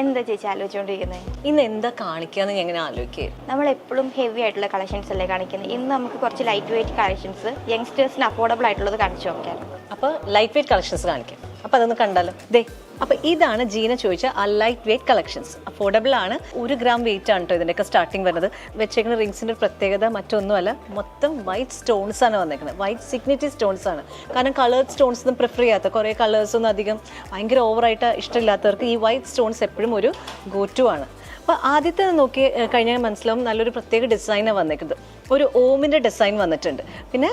എന്താ ചേച്ചി ആലോചിച്ചുകൊണ്ടിരിക്കുന്നത് ഇന്ന് എന്താ കാണിക്കാന്ന് ഞാൻ എങ്ങനെ ആലോചിക്കുക നമ്മൾ എപ്പോഴും ഹെവി ആയിട്ടുള്ള കളക്ഷൻസ് അല്ലേ കാണിക്കുന്നത് ഇന്ന് നമുക്ക് കുറച്ച് ലൈറ്റ് വെയിറ്റ് കളക്ഷൻസ് യങ്സ്റ്റേഴ്സിന് അഫോർഡബിൾ ആയിട്ടുള്ളത് കാണിച്ചു നോക്കാം. അപ്പോൾ ലൈറ്റ് വെയിറ്റ് കളക്ഷൻസ് കാണിക്കാം. അപ്പോൾ അതൊന്ന് കണ്ടാലോ? ദേ അപ്പോൾ ഇതാണ് ജീന ചോദിച്ച ആ ലൈറ്റ് വെയിറ്റ് കളക്ഷൻസ് അഫോർഡബിൾ ആണ്. ഒരു ഗ്രാം വെയിറ്റ് ആണ് കേട്ടോ ഇതിന്റെയൊക്കെ സ്റ്റാർട്ടിങ് വരുന്നത്. വെച്ചേക്കുന്ന റിങ്സിന്റെ പ്രത്യേകത മറ്റൊന്നുമല്ല മൊത്തം വൈറ്റ് സ്റ്റോൺസ് ആണ് വന്നേക്കുന്നത്. വൈറ്റ് സിഗ്നിറ്റി സ്റ്റോൺസ് ആണ്. കാരണം കളേർഡ് സ്റ്റോൺസ് ഒന്നും പ്രിഫർ ചെയ്യാത്ത കുറേ കളേഴ്സ് ഒന്നും അധികം ഭയങ്കര ഓവറായിട്ട് ഇഷ്ടമില്ലാത്തവർക്ക് ഈ വൈറ്റ് സ്റ്റോൺസ് എപ്പോഴും ഒരു ഗോ ടു ആണ്. അപ്പോൾ ആദ്യത്തെ നോക്കി കഴിഞ്ഞാൽ മനസ്സിലാവും നല്ലൊരു പ്രത്യേക ഡിസൈനാണ് വന്നേക്കുന്നത്. ഒരു ഓമിന്റെ ഡിസൈൻ വന്നിട്ടുണ്ട്. പിന്നെ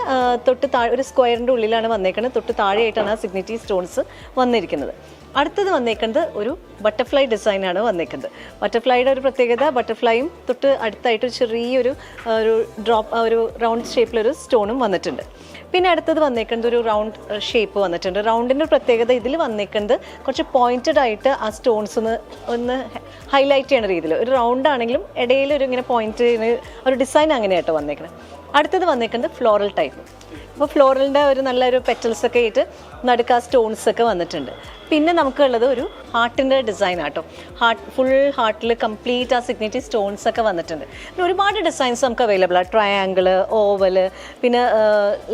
തൊട്ട് താഴെ ഒരു സ്ക്വയറിന്റെ ഉള്ളിലാണ് വന്നേക്കുന്നത് തൊട്ട് താഴെയായിട്ടാണ് ആ സിഗ്നിറ്റി സ്റ്റോൺസ് വന്നിരിക്കുന്നത്. അടുത്തത് വന്നേക്കുന്നത് ഒരു ബട്ടർഫ്ലൈ ഡിസൈനാണ് വന്നേക്കുന്നത്. ബട്ടർഫ്ലൈയുടെ ഒരു പ്രത്യേകത ബട്ടർഫ്ലൈയും തൊട്ട് അടുത്തായിട്ട് ഒരു ചെറിയൊരു ഒരു ഡ്രോപ്പ് ഒരു റൗണ്ട് ഷേപ്പിലൊരു സ്റ്റോണും വന്നിട്ടുണ്ട്. പിന്നെ അടുത്തത് വന്നേക്കുന്നത് ഒരു റൗണ്ട് ഷേപ്പ് വന്നിട്ടുണ്ട്. റൗണ്ടിന്റെ പ്രത്യേകത ഇതിൽ വന്നേക്കുന്നത് കുറച്ച് പോയിന്റഡ് ആയിട്ട് ആ സ്റ്റോൺസ് ഒന്ന് ഒന്ന് ഹൈലൈറ്റ് ചെയ്യുന്ന രീതിയിൽ ഒരു റൗണ്ട് ആണെങ്കിലും ഇടയിൽ ഒരു ഇങ്ങനെ പോയിന്റ് ഒരു ഡിസൈൻ അങ്ങനെയായിട്ട് വന്നേക്കുന്നത് അടുത്തത് വന്നേക്കുന്നത് ഫ്ലോറൽ ടൈപ്പ് അപ്പോൾ ഫ്ലോറലിന്റെ ഒരു നല്ലൊരു പെറ്റൽസ് ഒക്കെ ആയിട്ട് നടുക്ക് സ്റ്റോൺസ് ഒക്കെ വന്നിട്ടുണ്ട്. പിന്നെ നമുക്കുള്ളത് ഒരു ഹാർട്ടിന്റെ ഡിസൈൻ ആട്ടോ. ഹാർട്ട് ഫുൾ ഹാർട്ടിൽ കംപ്ലീറ്റ് ആ സിഗ്നേച്ചർ സ്റ്റോൺസ് ഒക്കെ വന്നിട്ടുണ്ട്. പിന്നെ ഒരുപാട് ഡിസൈൻസ് നമുക്ക് അവൈലബിൾ ആണ് ട്രയാങ്കിൾ ഓവൽ പിന്നെ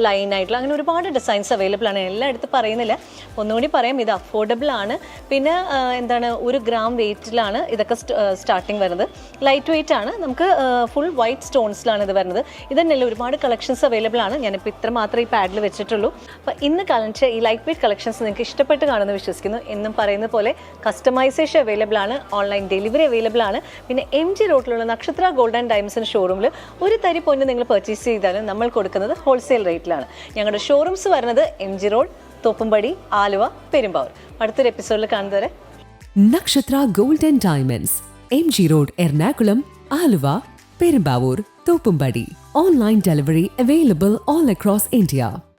ലൈൻ ആയിട്ടുള്ള അങ്ങനെ ഒരുപാട് ഡിസൈൻസ് അവൈലബിൾ ആണ്. എല്ലാം എടുത്ത് പറയുന്നില്ല. ഒന്നുകൂടി പറയാം ഇത് അഫോർഡബിൾ ആണ്. പിന്നെ എന്താണ് ഒരു ഗ്രാം വെയിറ്റിലാണ് ഇതൊക്കെ സ്റ്റാർട്ടിങ് വരുന്നത്. ലൈറ്റ് വെയിറ്റ് ആണ്. നമുക്ക് ഫുൾ വൈറ്റ് സ്റ്റോൺസിലാണ് ഇത് വരുന്നത്. ഇത് തന്നെയല്ല ഒരുപാട് കളക്ഷൻസ് അവൈലബിൾ ആണ്. ഞാനിപ്പോൾ ഇത്ര മാത്രമേ ഈ പാഡിൽ വെച്ചിട്ടുള്ളൂ. അപ്പോൾ ഇന്ന് കാണിച്ച ഈ ലൈറ്റ് വെയിറ്റ് കളക്ഷൻസ് നിങ്ങൾക്ക് ഇഷ്ടപ്പെട്ട് കാണുമെന്ന് വിശ്വസിക്കുന്നു എന്നും പറയുന്ന പോലെ കസ്റ്റമൈസേഷൻ അവൈലബിൾ ആണ്. ഓൺലൈൻ ഡെലിവറി അവൈലബിൾ ആണ്. പിന്നെ എം ജി റോഡിലുള്ള നക്ഷത്ര ഗോൾഡ് ആൻഡ് ഷോറൂമിൽ ഒരു തരി പൊന്ന് നിങ്ങൾ പർച്ചേസ് ചെയ്താലും നമ്മൾ കൊടുക്കുന്നത് ഹോൾസെയിൽ റേറ്റിലാണ് ഞങ്ങളുടെ ഷോറൂംസ് വരുന്നത് M G road Thoppumpady Aluva Perumbavoor. അടുത്തൊരു എപ്പിസോഡിൽ കാണുന്നവരെ Nakshatra gold and diamonds M G road Ernakulam Aluva Perumbavoor Thoppumpady. Online delivery available all across India